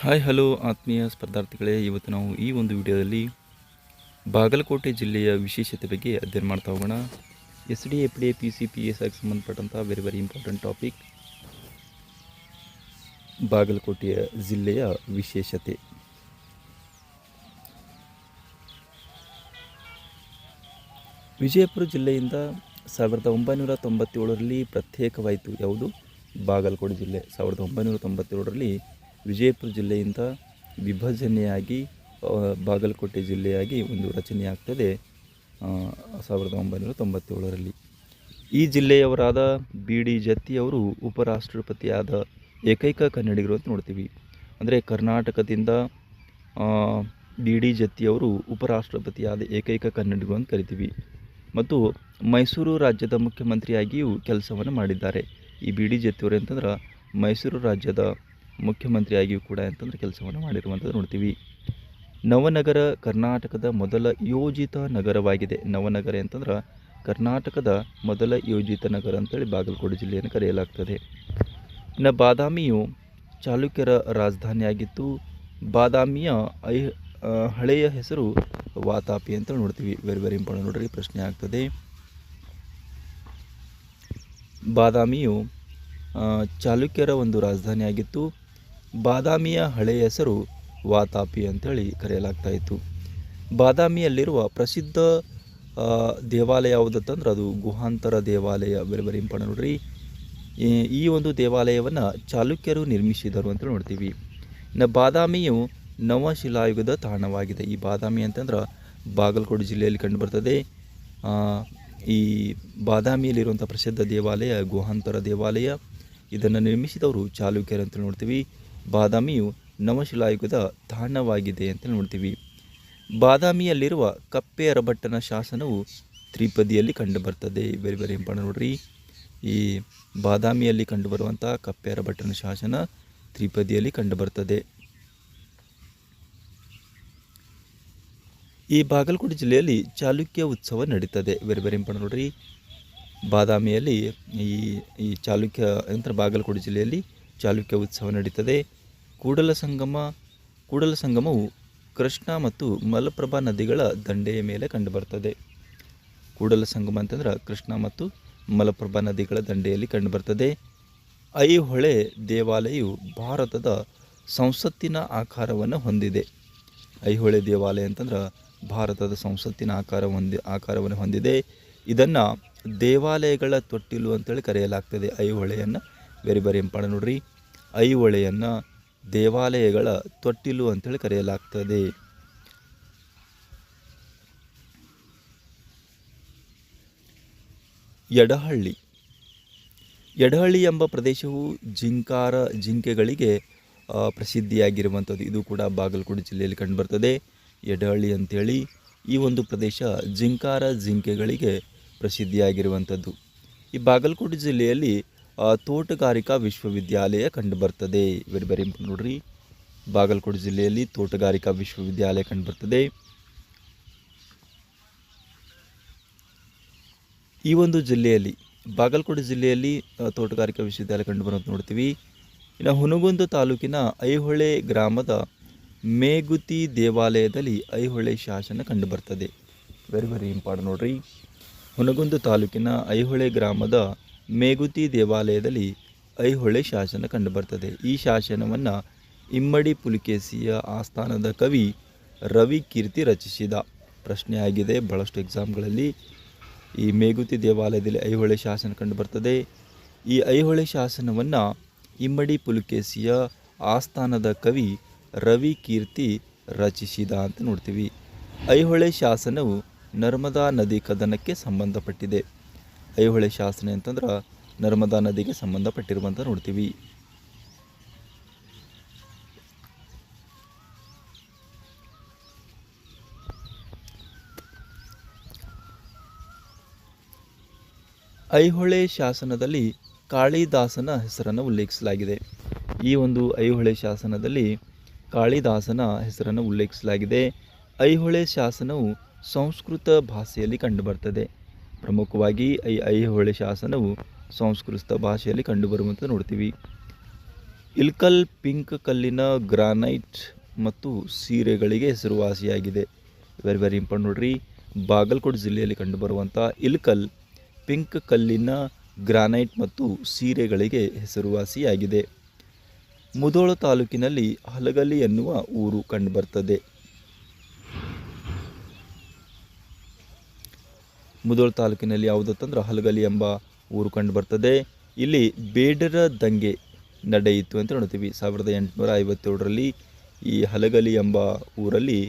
Hi, hello ಆತ್ಮೀಯ ಸ್ಪರ್ಧಾರ್ಥಿಗಳೇ. ಇವತ್ತು ನಾವು ಈ ಒಂದು ವಿಡಿಯೋದಲ್ಲಿ ಬಾಗಲಕೋಟೆ ಜಿಲ್ಲೆಯ ವಿಶೇಷತೆ ಬಗ್ಗೆ ಅಧ್ಯಯನ ಮಾಡ್ತಾ ಹೋಗೋಣ. S D F D P C, P S ಆಗಿ ಸಂಬಂಧಪಟ್ಟಂಥ ವೆರಿ ವೆರಿ ಇಂಪಾರ್ಟೆಂಟ್ ಟಾಪಿಕ್ ಬಾಗಲಕೋಟೆಯ ಜಿಲ್ಲೆಯ ವಿಶೇಷತೆ. ವಿಜಯಪುರ ಜಿಲ್ಲೆಯಿಂದ ಸಾವಿರದ ಒಂಬೈನೂರ ತೊಂಬತ್ತೇಳರಲ್ಲಿ ಪ್ರತ್ಯೇಕವಾಯಿತು ಯಾವುದು? ಬಾಗಲಕೋಟೆ ಜಿಲ್ಲೆ ಸಾವಿರದ ಒಂಬೈನೂರ ತೊಂಬತ್ತೇಳರಲ್ಲಿ ವಿಜಯಪುರ ಜಿಲ್ಲೆಯಿಂದ ವಿಭಜನೆಯಾಗಿ ಬಾಗಲಕೋಟೆ ಜಿಲ್ಲೆಯಾಗಿ ಒಂದು ರಚನೆಯಾಗ್ತದೆ ಸಾವಿರದ ಒಂಬೈನೂರ ತೊಂಬತ್ತೇಳರಲ್ಲಿ. ಈ ಜಿಲ್ಲೆಯವರಾದ ಬಿ ಡಿ ಜತ್ತಿಯವರು ಉಪರಾಷ್ಟ್ರಪತಿಯಾದ ಏಕೈಕ ಕನ್ನಡಿಗರು ಅಂತ ನೋಡ್ತೀವಿ. ಅಂದರೆ ಕರ್ನಾಟಕದಿಂದ ಬಿ ಡಿ ಜತ್ತಿಯವರು ಉಪರಾಷ್ಟ್ರಪತಿಯಾದ ಏಕೈಕ ಕನ್ನಡಿಗರು ಅಂತ ಕರಿತೀವಿ. ಮತ್ತು ಮೈಸೂರು ರಾಜ್ಯದ ಮುಖ್ಯಮಂತ್ರಿಯಾಗಿಯೂ ಕೆಲಸವನ್ನು ಮಾಡಿದ್ದಾರೆ. ಈ ಬಿ ಡಿ ಜತ್ತಿಯವರು ಅಂತಂದ್ರೆ ಮೈಸೂರು ರಾಜ್ಯದ ಮುಖ್ಯಮಂತ್ರಿಯಾಗಿಯೂ ಕೂಡ ಅಂತಂದ್ರೆ ಕೆಲಸವನ್ನು ಮಾಡಿರುವಂಥದ್ದು ನೋಡ್ತೀವಿ. ನವನಗರ ಕರ್ನಾಟಕದ ಮೊದಲ ಯೋಜಿತ ನಗರವಾಗಿದೆ. ನವನಗರ ಅಂತಂದ್ರೆ ಕರ್ನಾಟಕದ ಮೊದಲ ಯೋಜಿತ ನಗರ ಅಂತೇಳಿ ಬಾಗಲಕೋಟೆ ಜಿಲ್ಲೆಯನ್ನು ಕರೆಯಲಾಗ್ತದೆ. ಇನ್ನು ಬಾದಾಮಿಯು ಚಾಲುಕ್ಯರ ರಾಜಧಾನಿಯಾಗಿತ್ತು ಬಾದಾಮಿಯ ಐ ಹಳೆಯ ಹೆಸರು ವಾತಾಪಿ ಅಂತ ನೋಡ್ತೀವಿ. ವೆರಿ ವೆರಿ ಇಂಪಾರ್ಟೆಂಟ್ ನೋಡ್ರಿ, ಪ್ರಶ್ನೆ ಆಗ್ತದೆ. ಬಾದಾಮಿಯು ಚಾಲುಕ್ಯರ ಒಂದು ರಾಜಧಾನಿಯಾಗಿತ್ತು ಬಾದಾಮಿಯ ಹಳೆಯ ಹೆಸರು ವಾತಾಪಿ ಅಂತೇಳಿ ಕರೆಯಲಾಗ್ತಾ ಇತ್ತು. ಬಾದಾಮಿಯಲ್ಲಿರುವ ಪ್ರಸಿದ್ಧ ದೇವಾಲಯ ಯಾವುದಂತಂದ್ರೆ ಅದು ಗುಹಾಂತರ ದೇವಾಲಯ. ಬೇರೆ ಬೇರೆ ಇಂಪಾರ್ಟೆಂಟ್ ನೋಡ್ರಿ. ಈ ಒಂದು ದೇವಾಲಯವನ್ನು ಚಾಲುಕ್ಯರು ನಿರ್ಮಿಸಿದರು ಅಂತ ನೋಡ್ತೀವಿ. ಇನ್ನು ಬಾದಾಮಿಯು ನವಶಿಲಾಯುಗದ ತಾಣವಾಗಿದೆ. ಈ ಬಾದಾಮಿ ಅಂತಂದ್ರೆ ಬಾಗಲಕೋಟೆ ಜಿಲ್ಲೆಯಲ್ಲಿ ಕಂಡುಬರ್ತದೆ ಈ ಬಾದಾಮಿಯಲ್ಲಿರುವಂಥ ಪ್ರಸಿದ್ಧ ದೇವಾಲಯ ಗುಹಾಂತರ ದೇವಾಲಯ. ಇದನ್ನು ನಿರ್ಮಿಸಿದವರು ಚಾಲುಕ್ಯರು ಅಂತ ನೋಡ್ತೀವಿ. ಬಾದಾಮಿಯು ನವಶಿಲಾಯುಗದ ತಾಣವಾಗಿದೆ ಅಂತ ನೋಡ್ತೀವಿ. ಬಾದಾಮಿಯಲ್ಲಿರುವ ಕಪ್ಪೆ ಅರಭಟ್ಟನ ಶಾಸನವು ತ್ರಿಪದಿಯಲ್ಲಿ ಕಂಡುಬರ್ತದೆ. ವೆರಿ ವೆರಿ ಇಂಪಾರ್ಟೆಂಟ್ ನೋಡ್ರಿ. ಈ ಬಾದಾಮಿಯಲ್ಲಿ ಕಂಡುಬರುವಂಥ ಕಪ್ಪೆ ಅರಭಟ್ಟನ ಶಾಸನ ತ್ರಿಪದಿಯಲ್ಲಿ ಕಂಡುಬರ್ತದೆ. ಈ ಬಾಗಲಕೋಟೆ ಜಿಲ್ಲೆಯಲ್ಲಿ ಚಾಲುಕ್ಯ ಉತ್ಸವ ನಡೀತದೆ. ವೆರಿ ವೆರಿ ಇಂಪಾರ್ಟೆಂಟ್ ನೋಡ್ರಿ. ಬಾದಾಮಿಯಲ್ಲಿ ಈ ಈ ಚಾಲುಕ್ಯ, ನಂತರ ಬಾಗಲಕೋಟೆ ಜಿಲ್ಲೆಯಲ್ಲಿ ಚಾಲುಕ್ಯ ಉತ್ಸವ ನಡೀತದೆ. ಕೂಡಲ ಸಂಗಮ, ಕೂಡಲ ಸಂಗಮವು ಕೃಷ್ಣ ಮತ್ತು ಮಲಪ್ರಭಾ ನದಿಗಳ ದಂಡೆಯ ಮೇಲೆ ಕಂಡುಬರ್ತದೆ. ಕೂಡಲ ಸಂಗಮ ಅಂತಂದ್ರೆ ಕೃಷ್ಣ ಮತ್ತು ಮಲಪ್ರಭಾ ನದಿಗಳ ದಂಡೆಯಲ್ಲಿ ಕಂಡುಬರ್ತದೆ. ಐಹೊಳೆ ದೇವಾಲಯವು ಭಾರತದ ಸಂಸತ್ತಿನ ಆಕಾರವನ್ನು ಹೊಂದಿದೆ. ಐಹೊಳೆ ದೇವಾಲಯ ಅಂತಂದ್ರೆ ಭಾರತದ ಸಂಸತ್ತಿನ ಆಕಾರ ಹೊಂದಿ, ಆಕಾರವನ್ನು ಹೊಂದಿದೆ. ಇದನ್ನು ದೇವಾಲಯಗಳ ತೊಟ್ಟಿಲು ಅಂತೇಳಿ ಕರೆಯಲಾಗ್ತದೆ. ಐಹೊಳೆಯನ್ನು ವೆರಿ ವೆರಿ ಇಂಪಾರ್ಟೆಂಟ್ ನೋಡ್ರಿ. ಐಹೊಳೆಯನ್ನು ದೇವಾಲಯಗಳ ತೊಟ್ಟಿಲು ಅಂತೇಳಿ ಕರೆಯಲಾಗ್ತದೆ. ಎಡಹಳ್ಳಿ ಎಡಹಳ್ಳಿ ಎಂಬ ಪ್ರದೇಶವು ಜಿಂಕಾರ ಜಿಂಕೆಗಳಿಗೆ ಪ್ರಸಿದ್ಧಿಯಾಗಿರುವಂಥದ್ದು. ಇದು ಕೂಡ ಬಾಗಲಕೋಟೆ ಜಿಲ್ಲೆಯಲ್ಲಿ ಕಂಡುಬರ್ತದೆ. ಎಡಹಳ್ಳಿ ಅಂಥೇಳಿ ಈ ಒಂದು ಪ್ರದೇಶ ಜಿಂಕಾರ ಜಿಂಕೆಗಳಿಗೆ ಪ್ರಸಿದ್ಧಿಯಾಗಿರುವಂಥದ್ದು. ಈ ಬಾಗಲಕೋಟೆ ಜಿಲ್ಲೆಯಲ್ಲಿ ತೋಟಗಾರಿಕಾ ವಿಶ್ವವಿದ್ಯಾಲಯ ಕಂಡುಬರ್ತದೆ. ವೆರಿ ವೆರಿ ಇಂಪಾರ್ಟೆಂಟ್ ನೋಡ್ರಿ, ಬಾಗಲಕೋಟೆ ಜಿಲ್ಲೆಯಲ್ಲಿ ತೋಟಗಾರಿಕಾ ವಿಶ್ವವಿದ್ಯಾಲಯ ಕಂಡುಬರ್ತದೆ. ಈ ಒಂದು ಜಿಲ್ಲೆಯಲ್ಲಿ, ಬಾಗಲಕೋಟೆ ಜಿಲ್ಲೆಯಲ್ಲಿ ತೋಟಗಾರಿಕಾ ವಿಶ್ವವಿದ್ಯಾಲಯ ಕಂಡುಬರೋದು ನೋಡ್ತೀವಿ. ಇನ್ನು ಹುನಗುಂದ ತಾಲೂಕಿನ ಐಹೊಳೆ ಗ್ರಾಮದ ಮೇಗುತಿ ದೇವಾಲಯದಲ್ಲಿ ಐಹೊಳೆ ಶಾಸನ ಕಂಡುಬರ್ತದೆ. ವೆರಿ ವೆರಿ ಇಂಪಾರ್ಟೆಂಟ್ ನೋಡ್ರಿ. ಹುನಗುಂದ ತಾಲೂಕಿನ ಐಹೊಳೆ ಗ್ರಾಮದ ಮೇಗುತಿ ದೇವಾಲಯದಲ್ಲಿ ಐಹೊಳೆ ಶಾಸನ ಕಂಡುಬರ್ತದೆ. ಈ ಶಾಸನವನ್ನು ಇಮ್ಮಡಿ ಪುಲಿಕೇಸಿಯ ಆಸ್ಥಾನದ ಕವಿ ರವಿ ಕೀರ್ತಿ ರಚಿಸಿದ. ಪ್ರಶ್ನೆ ಆಗಿದೆ ಭಾಳಷ್ಟು ಎಕ್ಸಾಮ್ಗಳಲ್ಲಿ ಈ ಮೇಗುತಿ ದೇವಾಲಯದಲ್ಲಿ ಐಹೊಳೆ ಶಾಸನ ಕಂಡುಬರ್ತದೆ. ಈ ಐಹೊಳೆ ಶಾಸನವನ್ನು ಇಮ್ಮಡಿ ಪುಲಿಕೇಸಿಯ ಆಸ್ಥಾನದ ಕವಿ ರವಿ ಕೀರ್ತಿ ರಚಿಸಿದ ಅಂತ ನೋಡ್ತೀವಿ. ಐಹೊಳೆ ಶಾಸನವು ನರ್ಮದಾ ನದಿ ಕದನಕ್ಕೆ ಸಂಬಂಧಪಟ್ಟಿದೆ. ಐಹೊಳೆ ಶಾಸನ ಅಂತಂದ್ರೆ ನರ್ಮದಾ ನದಿಗೆ ಸಂಬಂಧಪಟ್ಟಿರುವಂಥ ನೋಡ್ತೀವಿ. ಐಹೊಳೆ ಶಾಸನದಲ್ಲಿ ಕಾಳಿದಾಸನ ಹೆಸರನ್ನು ಉಲ್ಲೇಖಿಸಲಾಗಿದೆ. ಈ ಒಂದು ಐಹೊಳೆ ಶಾಸನದಲ್ಲಿ ಕಾಳಿದಾಸನ ಹೆಸರನ್ನು ಉಲ್ಲೇಖಿಸಲಾಗಿದೆ. ಐಹೊಳೆ ಶಾಸನವು ಸಂಸ್ಕೃತ ಭಾಷೆಯಲ್ಲಿ ಕಂಡುಬರ್ತದೆ. ಪ್ರಮುಖವಾಗಿ ಈ ಐಹೊಳೆ ಶಾಸನವು ಸಂಸ್ಕೃತ ಭಾಷೆಯಲ್ಲಿ ಕಂಡುಬರುವಂತೆ ನೋಡ್ತೀವಿ. ಇಲ್ಕಲ್ ಪಿಂಕ್ ಕಲ್ಲಿನ ಗ್ರಾನೈಟ್ ಮತ್ತು ಸೀರೆಗಳಿಗೆ ಹೆಸರುವಾಸಿಯಾಗಿದೆ. ವೆರಿ ವೆರಿ ಇಂಪಾರ್ಟೆಂಟ್ ನೋಡ್ರಿ. ಬಾಗಲಕೋಟೆ ಜಿಲ್ಲೆಯಲ್ಲಿ ಕಂಡುಬರುವಂಥ ಇಲ್ಕಲ್ ಪಿಂಕ್ ಕಲ್ಲಿನ ಗ್ರಾನೈಟ್ ಮತ್ತು ಸೀರೆಗಳಿಗೆ ಹೆಸರುವಾಸಿಯಾಗಿದೆ. ಮುಧೋಳ ತಾಲೂಕಿನಲ್ಲಿ ಹಲಗಲಿ ಎನ್ನುವ ಊರು ಕಂಡುಬರ್ತದೆ. ಮುಧೋಳ ತಾಲೂಕಿನಲ್ಲಿ ಯಾವುದತ್ತಂದ್ರೆ ಹಲಗಲಿ ಎಂಬ ಊರು ಕಂಡು ಬರ್ತದೆ. ಇಲ್ಲಿ ಬೇಡರ ದಂಗೆ ನಡೆಯಿತು ಅಂತ ನೋಡ್ತೀವಿ. ಸಾವಿರದ ಎಂಟುನೂರ ಐವತ್ತೇಳರಲ್ಲಿ ಈ ಹಲಗಲಿ ಎಂಬ ಊರಲ್ಲಿ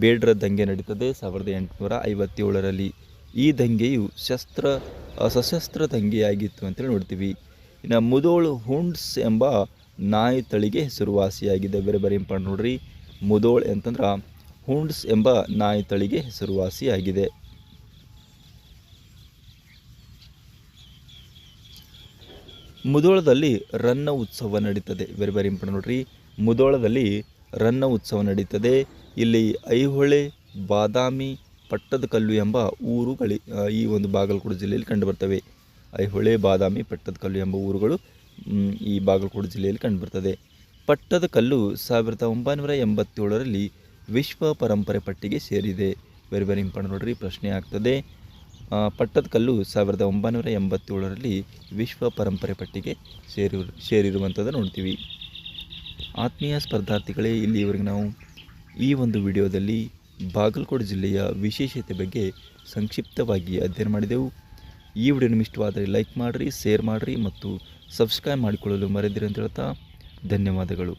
ಬೇಡರ ದಂಗೆ ನಡೀತದೆ. ಸಾವಿರದ ಎಂಟುನೂರ ಐವತ್ತೇಳರಲ್ಲಿ ಈ ದಂಗೆಯು ಶಸ್ತ್ರ, ಸಶಸ್ತ್ರ ದಂಗೆಯಾಗಿತ್ತು ಅಂತೇಳಿ ನೋಡ್ತೀವಿ. ಇನ್ನು ಮುದೋಳು ಹುಂಡ್ಸ್ ಎಂಬ ನಾಯಿ ತಳಿಗೆ ಹೆಸರುವಾಸಿಯಾಗಿದೆ. ಬೇರೆ ಬೇರೆ ಇಂಪಾರ್ಟೆಂಟ್ ನೋಡ್ರಿ. ಮುದೋಳ್ ಅಂತಂದ್ರೆ ಹುಂಡ್ಸ್ ಎಂಬ ನಾಯಿ ತಳಿಗೆ ಹೆಸರುವಾಸಿಯಾಗಿದೆ. ಮುದೋಳದಲ್ಲಿ ರನ್ನ ಉತ್ಸವ ನಡೀತದೆ. ವೆರಿ ವೆರಿ ಇಂಪಾರ್ಟೆಂಟ್ ನೋಡ್ರಿ. ಮುದೋಳದಲ್ಲಿ ರನ್ನ ಉತ್ಸವ ನಡೀತದೆ. ಇಲ್ಲಿ ಐಹೊಳೆ, ಬಾದಾಮಿ ಪಟ್ಟದಕಲ್ಲು ಎಂಬ ಊರುಗಳಿ ಈ ಒಂದು ಬಾಗಲಕೋಟೆ ಜಿಲ್ಲೆಯಲ್ಲಿ ಕಂಡುಬರ್ತವೆ ಐಹೊಳೆ, ಬಾದಾಮಿ ಪಟ್ಟದಕಲ್ಲು ಎಂಬ ಊರುಗಳು ಈ ಬಾಗಲಕೋಟೆ ಜಿಲ್ಲೆಯಲ್ಲಿ ಕಂಡುಬರ್ತದೆ ಪಟ್ಟದಕಲ್ಲು ಸಾವಿರದ ಒಂಬೈನೂರ ಎಂಬತ್ತೇಳರಲ್ಲಿ ವಿಶ್ವ ಪರಂಪರೆ ಪಟ್ಟಿಗೆ ಸೇರಿದೆ. ವೆರಿ ವೆರಿ ಇಂಪಾರ್ಟೆಂಟ್ ನೋಡ್ರಿ, ಪ್ರಶ್ನೆ ಆಗ್ತದೆ. ಪಟ್ಟದಕಲ್ಲು ಸಾವಿರದ ಒಂಬೈನೂರ ಎಂಬತ್ತೇಳರಲ್ಲಿ ವಿಶ್ವ ಪರಂಪರೆ ಪಟ್ಟಿಗೆ ಸೇರಿ, ಸೇರಿರುವಂಥದ್ದು ನೋಡ್ತೀವಿ. ಆತ್ಮೀಯ ಸ್ಪರ್ಧಾರ್ಥಿಗಳೇ, ಇಲ್ಲಿವರೆಗೆ ನಾವು ಈ ಒಂದು ವಿಡಿಯೋದಲ್ಲಿ ಬಾಗಲಕೋಟೆ ಜಿಲ್ಲೆಯ ವಿಶೇಷತೆ ಬಗ್ಗೆ ಸಂಕ್ಷಿಪ್ತವಾಗಿ ಅಧ್ಯಯನ ಮಾಡಿದೆವು. ಈ ವಿಡಿಯೋ ನಿಮಗೆ ಲೈಕ್ ಮಾಡಿರಿ, ಶೇರ್ ಮಾಡಿರಿ ಮತ್ತು ಸಬ್ಸ್ಕ್ರೈಬ್ ಮಾಡಿಕೊಳ್ಳಲು ಮರೆದಿರಿ ಅಂತ ಹೇಳ್ತಾ ಧನ್ಯವಾದಗಳು.